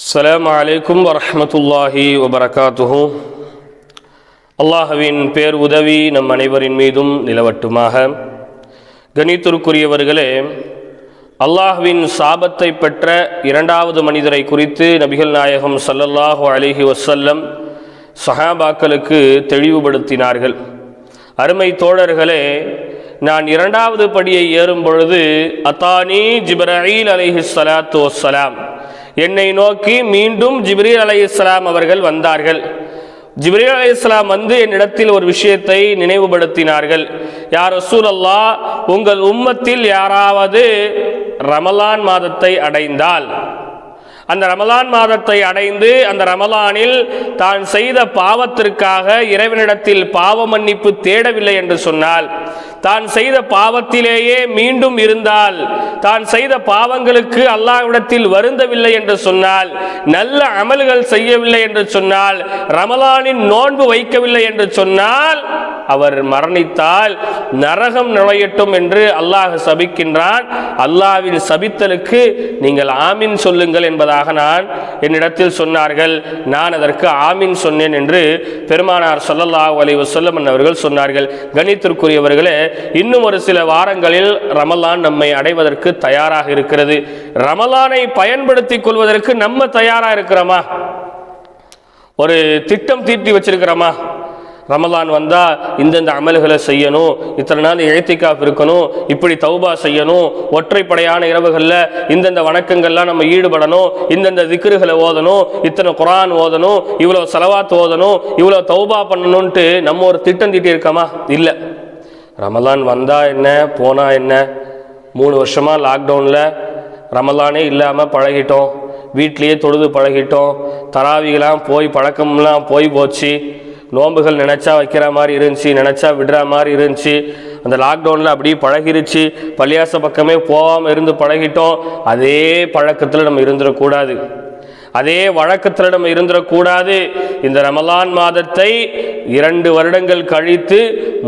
அஸ்லாம் வலைக்கும் வரமத்துல்லாஹி வபரகாத்துஹு அல்லாஹுவின் பேர் உதவி நம் அனைவரின் மீதும் நிலவட்டுமாக. கணித்துருக்குரியவர்களே அல்லாஹுவின் சாபத்தை பெற்ற இரண்டாவது மனிதரை குறித்து நபிகள் நாயகம் சல்லல்லாஹு அலிஹி வசல்லம் சஹாபாக்களுக்கு தெளிவுபடுத்தினார்கள். அருமை தோழர்களே நான் இரண்டாவது படியை ஏறும் பொழுது அத்தானி ஜிப்ரஹீல் அலிஹி சலாத்து வசலாம் என்னை நோக்கி மீண்டும் ஜிப்ரீல் அலைஹிஸ்ஸலாம் அவர்கள் வந்தார்கள். ஜிப்ரீல் அலைஹிஸ்ஸலாம் வந்து என்னிடத்தில் ஒரு விஷயத்தை நினைவுபடுத்தினார்கள். யார் ரசூல் உங்கள் உம்மத்தில் யாராவது ரமலான் மாதத்தை அடைந்தால் அந்த ரமலான் மாதத்தை அடைந்து அந்த ரமலானில் தான் செய்த பாவத்திற்காக இறைவனிடத்தில் பாவ மன்னிப்பு தேடவில்லை என்று சொன்னால் தான் செய்த பாவத்திலேயே மீண்டும் இருந்தால் தான் செய்த பாவங்களுக்கு அல்லாஹ்விடத்தில் வருந்தவில்லை என்று சொன்னால் நல்ல அமல்கள் செய்யவில்லை என்று சொன்னால் ரமலானின் நோன்பு வைக்கவில்லை என்று சொன்னால் அவர் மரணித்தால் நரகம் நுழையட்டும் என்று அல்லாஹ் சபிக்கின்றான். அல்லாவின் சபித்தலுக்கு நீங்கள் ஆமீன் சொல்லுங்கள் என்பதாக நான் என்னிடத்தில் சொன்னார்கள். நான் அதற்கு ஆமீன் சொன்னேன் என்று பெருமானார் சொல்லல்லாஹ் அலைவசல்லம் அவர்கள் சொன்னார்கள். கணித்திற்குரியவர்களே இன்னும் ஒரு சில வாரங்களில் ரமலான் நம்மை அடைவதற்கு தயாராக இருக்கிறது. ரமலானை பயன்படுத்திக் கொள்வதற்கு நம்ம தயாராக இருக்கிறோமா? ஒரு திட்டம் தீட்டி வச்சிருக்கிறோமா? ரமலான் வந்தால் இந்தந்த அமல்களை செய்யணும் இத்தனை நாள் எழுத்திக்காப் இருக்கணும் இப்படி தௌபா செய்யணும் ஒற்றைப்படையான இரவுகளில் இந்தந்த வணக்கங்கள்லாம் நம்ம ஈடுபடணும் இந்தந்த திக்ருகளை ஓதணும் இத்தனை குரான் ஓதணும் இவ்வளோ செலவாத்து ஓதணும் இவ்வளோ தௌபா பண்ணணும்ன்ட்டு நம்ம ஒரு திட்டம் தீட்டி இருக்கோமா இல்லை. ரமலான் வந்தால் என்ன போனால் என்ன? மூணு வருஷமாக லாக்டவுனில் ரமலானே இல்லாமல் பழகிட்டோம். வீட்லேயே தொழுது பழகிட்டோம். தராவிகளாம் போய் பழக்கம்லாம் போய் போச்சு. நோன்புகள் நினச்சா வைக்கிற மாதிரி இருந்துச்சு நினச்சா விடுற மாதிரி இருந்துச்சு. அந்த லாக்டவுனில் அப்படியே பழகிருச்சு. பள்ளியாச பக்கமே போகாமல் இருந்து பழகிட்டோம். அதே பழக்கத்தில் நம்ம இருந்துடக்கூடாது. அதே வழக்கத்தில் நம்ம இருந்துடக்கூடாது இந்த ரமலான் மாதத்தை இரண்டு வருடங்கள் கழித்து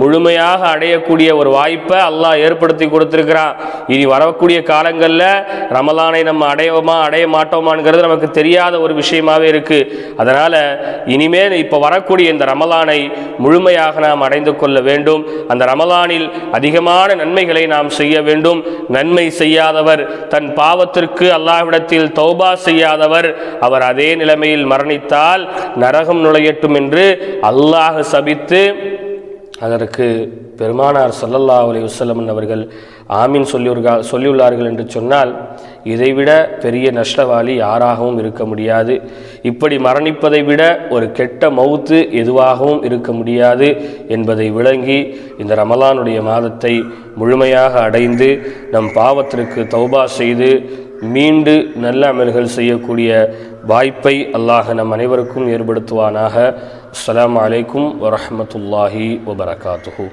முழுமையாக அடையக்கூடிய ஒரு வாய்ப்பை அல்லாஹ் ஏற்படுத்தி கொடுத்துருக்கிறான். இனி வரக்கூடிய காலங்களில் ரமலானை நம்ம அடையவோமா அடைய மாட்டோமாங்கிறது நமக்கு தெரியாத ஒரு விஷயமாகவே இருக்குது அதனால் இனிமேல் இப்போ வரக்கூடிய இந்த ரமலானை முழுமையாக நாம் அடைந்து கொள்ள வேண்டும். அந்த ரமலானில் அதிகமான நன்மைகளை நாம் செய்ய வேண்டும். நன்மை செய்யாதவர் தன் பாவத்திற்கு அல்லாஹ்விடத்தில் தௌபா செய்யாதவர் அவர் அதே நிலைமையில் மரணித்தால் நரகம் நுழையட்டும் என்று அல்லாஹ் சபித்து அதற்கு பெருமானார் சல்லல்லா அலி வசல்லமன் அவர்கள் ஆமீன் சொல்லியுர்கா சொல்லியுள்ளார்கள் என்று சொன்னால் இதைவிட பெரிய நஷ்டவாளி யாராகவும் இருக்க முடியாது. இப்படி மரணிப்பதை விட ஒரு கெட்ட மவுத்து எதுவாகவும் இருக்க முடியாது என்பதை விளங்கி இந்த ரமலானுடைய மாதத்தை முழுமையாக அடைந்து நம் பாவத்திற்கு தௌபா செய்து மீண்டு நல்ல அமல்கள் செய்யக்கூடிய வாய்ப்பை அல்லாஹ நம் அனைவருக்கும் ஏற்படுத்துவானாக. அஸ்ஸலாமு அலைக்கும் வரஹ்மத்துல்லாஹி வபரகாத்துஹு.